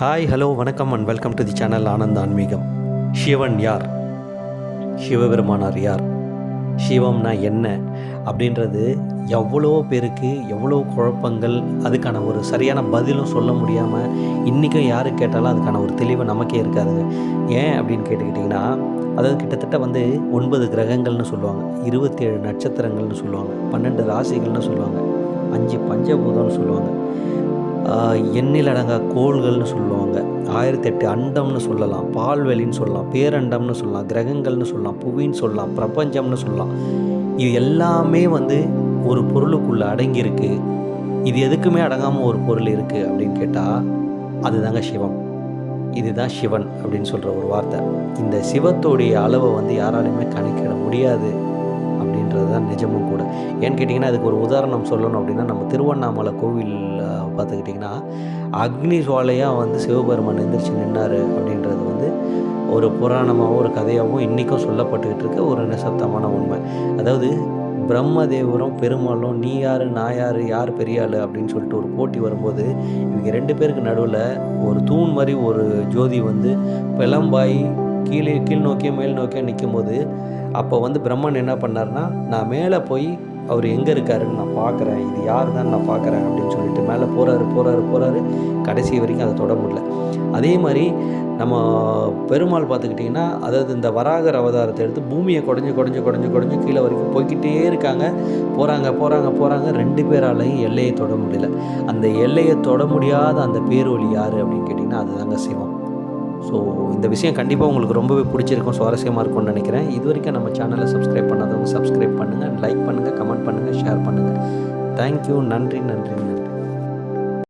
Hi hello வணக்கம் and welcome to the channel Anand ஆன்மீகம் சிவன் யார்? சிவபெருமானார் யார்? சிவம்னா என்ன? அப்படின்றது எவ்வளோ பேருக்கு எவ்வளோ குழப்பங்கள் அதுக்கான ஒரு சரியான பதிலும் சொல்ல முடியாமல் இன்றைக்கும் யார் கேட்டாலும் அதுக்கான ஒரு தெளிவு நமக்கே இருக்காதுங்க ஏன் அப்படின்னு கேட்டுக்கிட்டிங்கன்னா அதாவது கிட்டத்தட்ட வந்து ஒன்பது கிரகங்கள்னு சொல்லுவாங்க. இருபத்தேழு நட்சத்திரங்கள்னு சொல்லுவாங்க. பன்னெண்டு ராசிகள்னு சொல்லுவாங்க. அஞ்சு பஞ்சபூதம்னு சொல்லுவாங்க. எண்ணில் அடங்கா கோள்கள்னு சொல்லுவாங்க. ஆயிரத்தெட்டு அண்டம்னு சொல்லலாம் பால்வெளின்னு சொல்லலாம் பேரண்டம்னு சொல்லலாம் கிரகங்கள்னு சொல்லலாம் புவின்னு சொல்லலாம் பிரபஞ்சம்னு சொல்லலாம். இது எல்லாமே வந்து ஒரு பொருளுக்குள்ளே அடங்கியிருக்கு. இது எதுக்குமே அடங்காமல் ஒரு பொருள் இருக்குது அப்படின்னு கேட்டால் அதுதாங்க சிவம். இதுதான் சிவன் அப்படின்னு சொல்கிற ஒரு வார்த்தை. இந்த சிவத்தோடைய அளவை வந்து யாராலையுமே கணக்கிட முடியாது. அப்படின்றது தான் நிஜமும் கூட. ஏன்னு கேட்டிங்கன்னா அதுக்கு ஒரு உதாரணம் சொல்லணும் அப்படின்னா நம்ம திருவண்ணாமலை கோவில் பார்த்துக்கிட்டிங்கன்னா அக்னி சுவாலையாக வந்து சிவபெருமான் எந்திரிச்சு நின்னார் அப்படின்றது வந்து ஒரு புராணமாகவும் ஒரு கதையாகவும் இன்றைக்கும் சொல்லப்பட்டுக்கிட்டு இருக்க ஒரு நிசப்தமான உண்மை. அதாவது பிரம்மதேவரும் பெருமாளும் நீ யார் நான் யார் யார் பெரிய ஆள் அப்படின்னு சொல்லிட்டு ஒரு போட்டி வரும்போது இவங்க ரெண்டு பேருக்கு நடுவில் ஒரு தூண் மாதிரி ஒரு ஜோதி வந்து பிளம்பாய் கீழே கீழ் நோக்கியும் மேல் நோக்கியும் நிற்கும் போது அப்போ வந்து பிரம்மன் என்ன பண்ணார்னா நான் மேலே போய் அவர் எங்கே இருக்காருன்னு நான் பார்க்குறேன். இது யார் தான் நான் பார்க்குறேன்? அப்படின்னு சொல்லிட்டு மேலே போகிறாரு போகிறாரு போகிறாரு கடைசி வரைக்கும் அதை தொட முடியல. அதே மாதிரி நம்ம பெருமாள் பார்த்துக்கிட்டிங்கன்னா அதாவது இந்த வராகர் அவதாரத்தை எடுத்து பூமியை குடஞ்சி குடஞ்சி குடஞ்சி குடஞ்சி கீழே வரைக்கும் போய்க்கிட்டே இருக்காங்க. போகிறாங்க போகிறாங்க போகிறாங்க ரெண்டு பேராலையும் எல்லையை தொட முடியல. அந்த எல்லையை தொட முடியாத அந்த பேரொழி யார் அப்படின்னு கேட்டிங்கன்னா அதுதாங்க சிவம். ஸோ இந்த விஷயம் கண்டிப்பாக உங்களுக்கு ரொம்பவே பிடிச்சிருக்கும் சுவாரஸ்யமாக இருக்கும்னு நினைக்கிறேன். இது வரைக்கும் நம்ம சேனலை சப்ஸ்கிரைப் பண்ணாதவங்க சப்ஸ்கிரைப் பண்ணுங்கள் லைக் பண்ணுங்கள் கமெண்ட் பண்ணுங்கள் ஷேர் பண்ணுங்கள் தேங்க்யூ நன்றி நன்றி நன்றி.